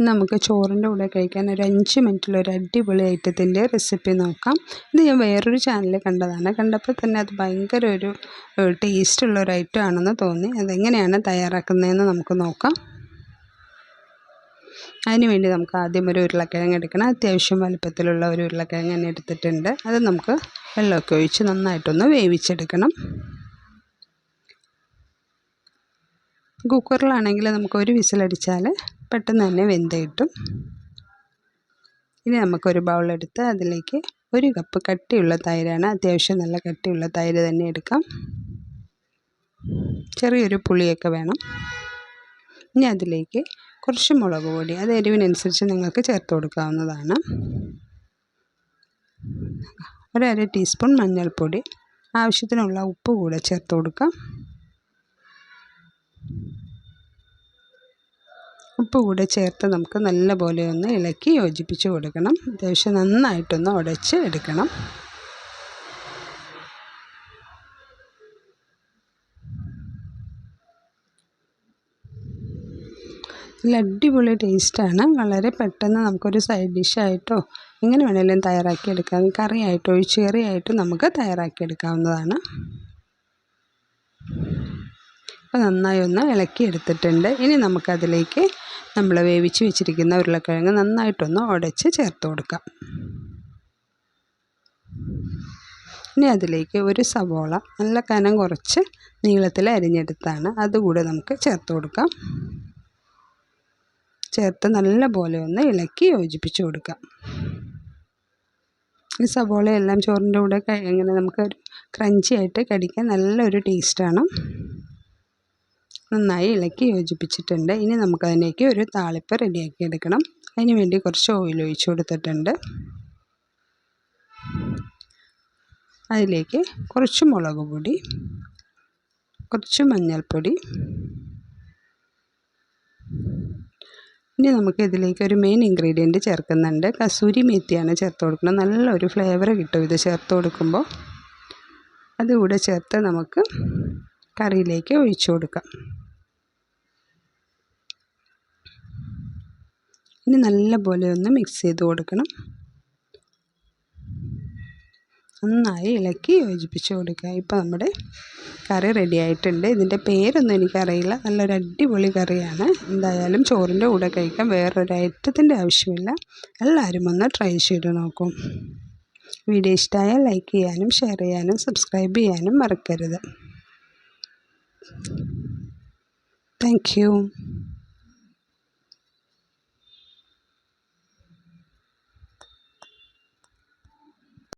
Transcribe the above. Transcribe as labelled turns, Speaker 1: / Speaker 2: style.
Speaker 1: നമുക്ക് ചോറിന്റെ കൂടെ കഴിക്കാൻ ഒരു അഞ്ച് മിനിറ്റിൽ ഒരു അടിപൊളി ഐറ്റത്തിന്റെ റെസിപ്പി നോക്കാം. ഇത് ഞാൻ വേറൊരു ചാനലിൽ കണ്ടതാണ്. കണ്ടപ്പോൾ തന്നെ അത് ഭയങ്കര ഒരു ടേസ്റ്റുള്ള ഒരു ഐറ്റം ആണെന്ന് തോന്നി. അതെങ്ങനെയാണ് തയ്യാറാക്കുന്നതെന്ന് നമുക്ക് നോക്കാം. അതിന് വേണ്ടി നമുക്ക് ആദ്യം ഒരു ഉരുളക്കിഴങ്ങ് എടുക്കണം. അത്യാവശ്യം വലുപ്പത്തിലുള്ള ഒരു ഉരുളക്കിഴങ്ങ് തന്നെ എടുത്തിട്ടുണ്ട്. അത് നമുക്ക് വെള്ളമൊക്കെ ഒഴിച്ച് നന്നായിട്ടൊന്ന് വേവിച്ചെടുക്കണം. കുക്കറിലാണെങ്കിൽ നമുക്ക് ഒരു വിസിലടിച്ചാൽ പെട്ടെന്ന് തന്നെ വെന്ത് കിട്ടും. ഇനി നമുക്കൊരു ബൗളെടുത്ത് അതിലേക്ക് ഒരു കപ്പ് കട്ടിയുള്ള തൈരാണ്. അത്യാവശ്യം നല്ല കട്ടിയുള്ള തൈര് തന്നെ എടുക്കാം. ചെറിയൊരു പുളിയൊക്കെ വേണം. ഇനി അതിലേക്ക് കുറച്ച് മുളക് പൊടി അത് എരിവിനനുസരിച്ച് നിങ്ങൾക്ക് ചേർത്ത് കൊടുക്കാവുന്നതാണ്. ഒരര ടീസ്പൂൺ മഞ്ഞൾപ്പൊടി ആവശ്യത്തിനുള്ള ഉപ്പ് കൂടെ ചേർത്ത് കൊടുക്കാം. ഉപ്പ് കൂടെ ചേർത്ത് നമുക്ക് നല്ലപോലെ ഒന്ന് ഇളക്കി യോജിപ്പിച്ച് കൊടുക്കണം. അത്യാവശ്യം നന്നായിട്ടൊന്ന് ഉടച്ച് എടുക്കണം. നല്ല അടിപൊളി ടേസ്റ്റാണ്. വളരെ പെട്ടെന്ന് നമുക്കൊരു സൈഡ് ഡിഷായിട്ടോ എങ്ങനെ വേണമെങ്കിലും തയ്യാറാക്കിയെടുക്കാം. കറിയായിട്ടോ ഒഴിച്ച് കറിയായിട്ട് നമുക്ക് തയ്യാറാക്കിയെടുക്കാവുന്നതാണ്. അപ്പോൾ നന്നായി ഒന്ന് ഇളക്കി എടുത്തിട്ടുണ്ട്. ഇനി നമുക്കതിലേക്ക് നമ്മൾ വേവിച്ച് വെച്ചിരിക്കുന്ന ഉരുളക്കിഴങ്ങ് നന്നായിട്ടൊന്ന് ഉടച്ച് ചേർത്ത് കൊടുക്കാം. ഇനി അതിലേക്ക് ഒരു സവോള നല്ല കനം കുറച്ച് നീളത്തിൽ അരിഞ്ഞെടുത്താണ് അതുകൂടെ നമുക്ക് ചേർത്ത് കൊടുക്കാം. ചേർത്ത് നല്ല പോലെ ഒന്ന് ഇളക്കി യോജിപ്പിച്ച് കൊടുക്കാം. ഈ സവോളയെല്ലാം ചോറിന്റെ കൂടെ ഇങ്ങനെ നമുക്ക് ക്രഞ്ചി ആയിട്ട് കടിക്കാൻ നല്ലൊരു ടേസ്റ്റാണ് നന്നായി ഇളക്കി യോജിപ്പിച്ചിട്ടുണ്ട്. ഇനി നമുക്കതിലേക്ക് ഒരു താളിപ്പ് റെഡിയാക്കി എടുക്കണം. അതിന് വേണ്ടി കുറച്ച് ഓയിൽ ഒഴിച്ചു കൊടുത്തിട്ടുണ്ട്. അതിലേക്ക് കുറച്ച് മുളക് പൊടി കുറച്ച് മഞ്ഞൾപ്പൊടി. ഇനി നമുക്ക് ഇതിലേക്ക് ഒരു മെയിൻ ഇൻഗ്രീഡിയന്റ് ചേർക്കുന്നുണ്ട്. കസൂരി മേത്തിയാണ് ചേർത്ത് കൊടുക്കുന്നത്. നല്ലൊരു ഫ്ലേവർ കിട്ടും ഇത് ചേർത്ത് കൊടുക്കുമ്പോൾ. അതുകൂടെ ചേർത്ത് നമുക്ക് കറിയിലേക്ക് ഒഴിച്ചു കൊടുക്കാം. ഇനി നല്ലപോലെ ഒന്ന് മിക്സ് ചെയ്ത് കൊടുക്കണം. നന്നായി ഇളക്കി യോജിപ്പിച്ച് കൊടുക്കുക. ഇപ്പോൾ നമ്മുടെ കറി റെഡി ആയിട്ടുണ്ട്. ഇതിന്റെ പേരൊന്നും എനിക്കറിയില്ല. നല്ലൊരു അടിപൊളി കറിയാണ്. എന്തായാലും ചോറിന്റെ കൂടെ കഴിക്കാൻ വേറൊരു ഐറ്റത്തിന്റെ ആവശ്യമില്ല. എല്ലാവരും ഒന്ന് ട്രൈ ചെയ്ത് നോക്കും. വീഡിയോ ഇഷ്ടമായാൽ ലൈക്ക് ചെയ്യാനും ഷെയർ ചെയ്യാനും സബ്സ്ക്രൈബ് ചെയ്യാനും മറക്കരുത്. താങ്ക്